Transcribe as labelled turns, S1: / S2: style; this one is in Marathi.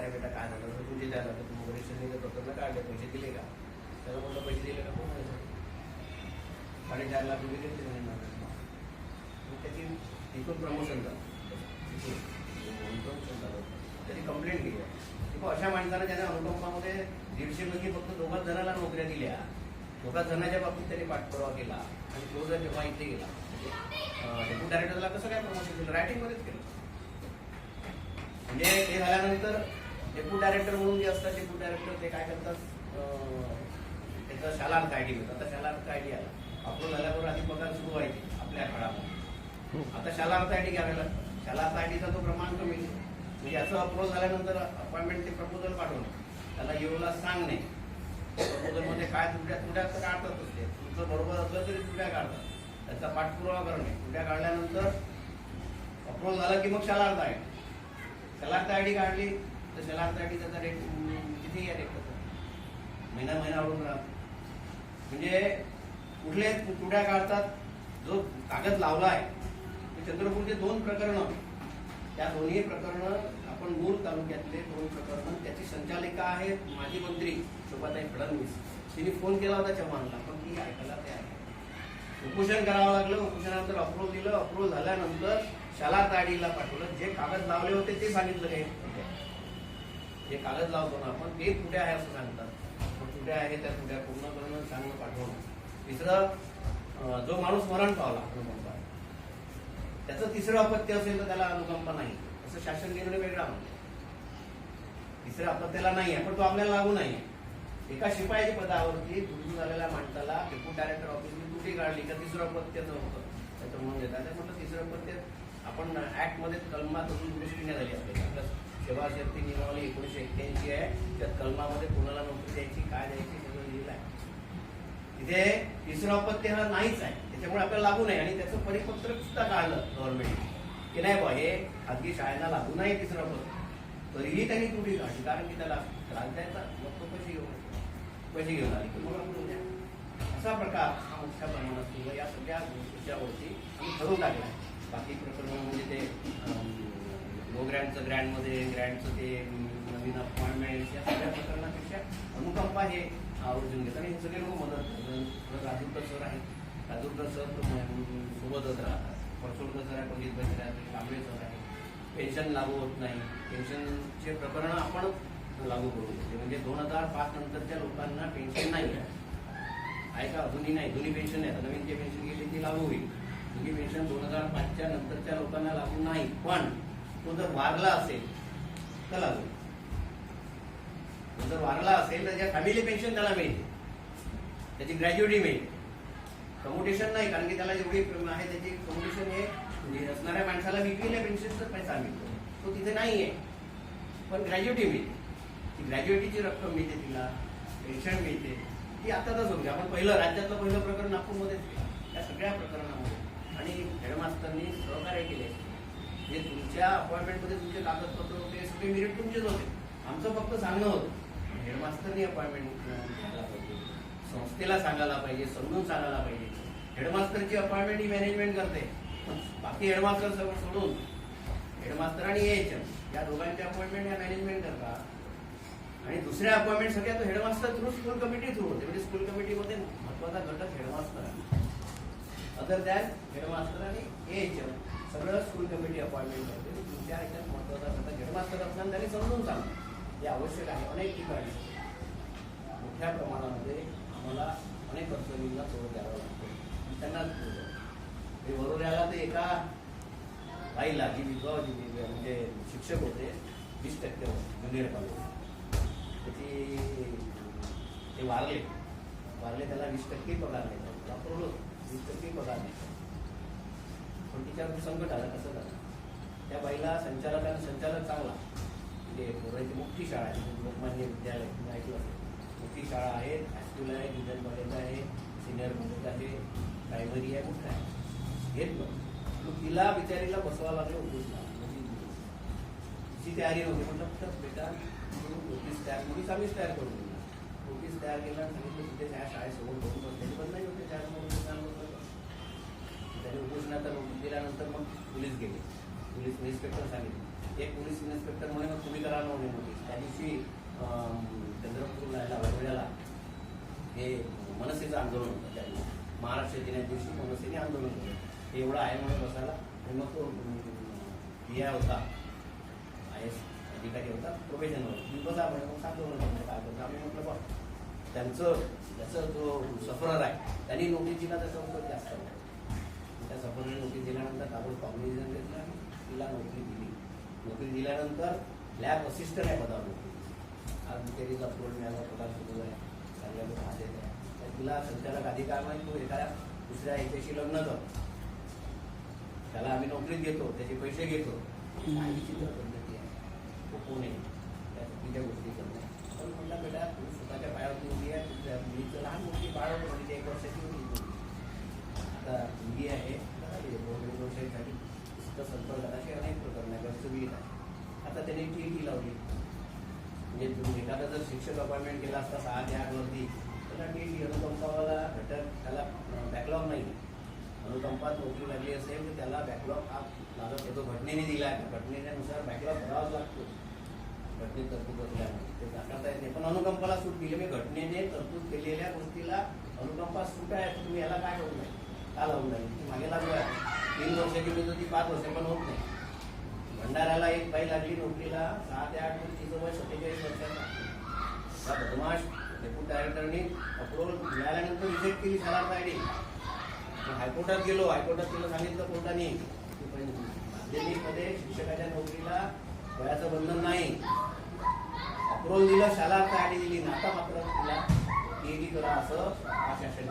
S1: अरे बेटा काय झालं तर तुझे द्यायला तर तू परीक्षेने डॉक्टरला काढले पैसे दिले का? त्याला म्हटलं पैसे दिले का कोण साडेचार लाख रुपये घेतले नाही मग त्याची तिथून प्रमोशन झालं. त्याची कंप्लेंट केली. अशा माणसाला त्याने अनुकंपामध्ये दीडशे पैकी फक्त दोघाच जणाला नोकऱ्या दिल्या. दोघा जणाच्या बाबतीत त्यांनी पाठपुरावा केला आणि तो जर जेव्हा इथे गेला. डेप्युटी डायरेक्टरला कसं काय प्रमोशन दिलं रायटिंगमध्येच केलं. म्हणजे ते झाल्यानंतर डेप्युटी डायरेक्टर म्हणून जे असतात डेप्युटी डायरेक्टर ते काय करतात त्याचा शालार्थ आय डी मिळतात आता शालार्थ आय डी आला. अप्रूव्ह झाल्यावर आधी पगार सुरू व्हायचे आपल्या काळामध्ये. आता शालार्थ आय डी घ्यावे लागतं शालार्थ आय डीचा तो क्रमांक मिळतो म्हणजे असं अप्रूव्ह झाल्यानंतर अपॉइंटमेंट ते प्रपोजल पाठवणं. त्याला येऊला सांगणे. प्रपोजलमध्ये काय तुमच्या तुड्या तर काढतात ते. तुमचं बरोबर असलं तरी तुड्या काढतात. त्याचा पाठपुरावा करणे. तुड्या काढल्यानंतर अप्रूव्ह झाला की मग Shalarth I Shalarth I D काढली तर त्याला आय त्याचा रेट किती या रेट महिना महिना अडून राहतो. म्हणजे कुठले कुठल्या काढतात जो कागद लावला आहे चंद्रपूरचे दोन प्रकरण त्या दोन्ही प्रकरण आपण मूळ तालुक्यातले दोन प्रकरण त्याची संचालिका आहेत माजी मंत्री शोभाताई फडणवीस. तिने फोन केला होता चव्हाणला पण ती ऐकायला ते आहे उपोषण करावं लागलं उपोषणानंतर अप्रूव्ह दिलं अप्रूव्ह झाल्यानंतर शाला ताडीला पाठवलं. जे कागद लावले होते ते सांगितलं काही. जे कागद लावतो ना आपण ते कुठे आहे असं सांगतात. मग कुठे आहे त्या कुठे पूर्ण करणं सांगणं पाठवणं. तिसरं जो माणूस मरण पावला अनुकंपा. त्याचं तिसरं अपत्य असेल तर त्याला अनुकंपा नाही. असं शासन निर्णय वेगळा म्हणतो तिसऱ्या अपत्याला नाही आहे पण तो आपल्याला लागू नाही एका शिपायाच्या पदावरती दुरुस्त झालेल्या माणसाला डेप्युटी डायरेक्टर ऑफिसने तुटी काढली का तिसरं अपत्यचं होतं. त्याचं म्हणून देतात म्हटलं तिसरं अपत्य आपण ऍक्टमध्ये कलमात अजून दुरुस्ती नाही झाली आपली. आपल्या सेवा शक्ती नियमावली एकोणीशे एक्क्याऐंशी आहे. त्या कलमामध्ये कोणाला नोकरी द्यायची काय द्यायची सगळं लिहिलं आहे. तिथे तिसरं अपत्य हा नाहीच आहे. त्याच्यामुळे आपल्याला लागू नाही. आणि त्याचं परिपत्रक सुद्धा काढलं गव्हर्नमेंट की नाही बा हे खाजगी शाळेला लागू नाही तिसरं अपत्य तरीही त्यांनी तुटी काढली. कारण की त्याला त्रास द्यायचा मग तो पैसे घेऊन पैसे घेऊन आले? की मग आपण द्या. असा प्रकार हा मोठ्या प्रमाणात सुरू या सगळ्या गोष्टीच्या वरती आम्ही ठरवून टाकला बाकी प्रकरण म्हणजे ते लो ग्रँडचं ग्रँडमध्ये ग्रँडचं ते नवीन अपॉइंटमेंट या सगळ्या प्रकरणापेक्षा अनुकंपा हे आवर्जून घेतात. आणि हे सगळे लोक मदत करतात. राजूरकर सर आहेत राजूरकर सर सोबतच राहतात. परसोडकर सर आहे पंडित बसले आहेत कांबळे सर आहे. पेन्शन लागू होत नाही. पेन्शनचे प्रकरण आपण लागू करू शकते. म्हणजे दोन हजार पाच नंतरच्या लोकांना पेन्शन नाही आहे. ऐका अजूनही नाही. जुनी पेन्शन आहे. नवीन जे पेन्शन गेली ती लागू होईल. जुनी पेन्शन दोन हजार पाचच्या नंतरच्या लोकांना लागू नाही. पण तो जर वारला असेल तर लागू तो जर वारला असेल तर त्या फॅमिली पेन्शन त्याला मिळते त्याची ग्रॅज्युएटी मिळते कम्युटेशन नाही कारण की त्याला जेवढी आहे त्याची कम्युटेशन हे म्हणजे असणाऱ्या माणसाला विकलेल्या पेन्शनचा पैसा मिळतो. तो तिथे नाही आहे पण ग्रॅज्युएटी मिळते ती ग्रॅज्युएटीची रक्कम मिळते तिला पेन्शन मिळते. ती आताच होते आपण पहिलं राज्यातलं पहिलं प्रकरण नागपूरमध्येच केलं. या सगळ्या प्रकरणामध्ये आणि हेडमास्तरनी सहकार्य केले. जे तुमच्या अपॉइंटमेंटमध्ये तुमचे कागदपत्र होते सगळे मिरिट तुमचेच होते. आमचं फक्त सांगणं होतं. हेडमास्टरनी अपॉइंटमेंट घ्यायला पाहिजे संस्थेला सांगायला पाहिजे समजून सांगायला पाहिजे. हेडमास्टरची अपॉइंटमेंट ही मॅनेजमेंट करते. बाकी हेडमास्टर सगळं सोडून हेडमास्टर आणि एच या दोघांची अपॉइंटमेंट या मॅनेजमेंट करतात आणि दुसऱ्या अपॉइंटमेंट सगळ्या तो headmaster through school committee through होते. म्हणजे स्कूल कमिटीमध्ये महत्त्वाचा घटक हेडमास्टर आहे अदर दॅन हेडमास्टर आणि एच सगळं स्कूल कमिटी अपॉइंटमेंट करते तुमच्या ह्याच्यात महत्त्वाचा घटक हेडमास्टर असताना त्यांनी समजून सांगा. हे आवश्यक आहे अनेक ठिकाणी. मोठ्या प्रमाणामध्ये आम्हाला अनेक अडचणींना तोड द्यावं लागतो. त्यांना त्यांनाच हे वरोऱ्याला ते एका बाईला जी विधवा होती म्हणजे शिक्षक होते वीस टक्के ज्युनियर कॉलेज त्याची ते वारले. वारले त्याला वीस टक्के पगार नाही वापरलो वीस टक्के पगार नाही पण संकट आलं कसं झालं त्या बाईला संचालकांना संचालक चांगला. म्हणजे पोरांची मुक्ती शाळा आहे लोकमान्य विद्यालय तुम्ही ऐकलं असेल मोठी शाळा आहे हायस्कूल आहे ज्युनियर कॉलेज आहे सिनियर कॉलेज आहे प्रायमरी आहे मोठं आहे. घेत मग तिला बिचारीला बसवावं लागलं ऑफिसला म्हणजे तिची तयारी होती. म्हटलं तर बेटा नोटीस तयार नोटीस आम्हीच तयार करून दिला नोटीस तयार केला सांगितलं तिथे ह्या शाळेसोबत बघून बसलेली पण नाही होते. पोलीस इन्स्पेक्टर सांगितले. ते पोलीस इन्स्पेक्टर म्हणे मग तुम्ही करा नव्हते नोटीस त्या दिवशी अं, चंद्रपूर वेळेला हे मनसेचं आंदोलन होतं त्या दिवशी. महाराष्ट्र दिना दिवशी मनसेने आंदोलन केलं. हे एवढं आहे म्हणून बसायला मग तो पी आय होता आय एस अधिकारी होता प्रोफेशनल मी बसा म्हणे मग सांगतो म्हणे काय करतो? आम्ही म्हटलं बघ त्यांचं त्याचा जो सफरर आहे त्यांनी नोटीस दिला त्याचा उपयोग जास्त होता. त्या सफरने नोटीस दिल्यानंतर ताबड कॉम्बिनेशन घेतलं. आणि तिला नोकरी दिली. नोकरी दिल्यानंतर लॅब असिस्टंट आहे पदावर नोकरी आज बिचारीचा अप्रोल मिळाला पगार सुरू आहे चांगल्या लोक हात आहे. तर तिला संचालक अधिकार नाही तो एखाद्या दुसऱ्या याच्याशी लग्न कर त्याला आम्ही नोकरीत घेतो त्याचे पैसे घेतो. काही चित्र पद्धती आहे. तो कोण आहे? त्या चुकीच्या गोष्टी करणे पण म्हटलं बेटा तू स्वतःच्या पायावरती उभी आहे. तुझ्या मुलीचं लहान मुलगी बाळ होतं म्हणजे एक वर्षाची होती आता मुलगी आहे दोन वर्षासाठी पुस्तक संपर्काशी अनेक प्रकरण आहे गडचिरोलीत आहे आता त्याने टी टी लावली. म्हणजे तुम्ही एखादा जर शिक्षक अपॉइंटमेंट केला असता सहा ते आठ वरती त्याला टी टी अनुकंपावाला घटक त्याला बॅकलॉग नाही. अनुकंपात नोकरी लागली असेल तर त्याला बॅकलॉग हा लागत येतो घटनेने दिला आहे. घटनेनुसार बॅकलॉग भरावाच लागतो. घटनेत तरतूद असल्यामुळे. ते दाखवता येत नाही. पण अनुकंपाला सूट दिली मी म्हणजे घटनेने तरतूद केलेल्या गोष्टीला अनुकंपात सूट आहे. तर तुम्ही याला काय करू नये? का लावून नाही ती मागे लागू आहे? तीन वर्षाची मुदत ती पाच वर्ष पण होत नाही. भंडाऱ्याला एक बाई लागली नोकरीला सहा ते आठ तिचं वय सत्तेचाळीस वर्षाचा त्या बदमाश डेप्युटी डायरेक्टरनी अप्रुव्हल मिळाल्यानंतर रिजेक्ट केली सलार आयडी हायकोर्टात गेलो हायकोर्टात तिला सांगितलं कोर्टाने माध्यमिकमध्ये शिक्षकाच्या नोकरीला वयाचं बंधन नाही. अप्रुव्हल दिलं शाला आयडी दिली नाता मात्र तिला केली करा असं आश्वासन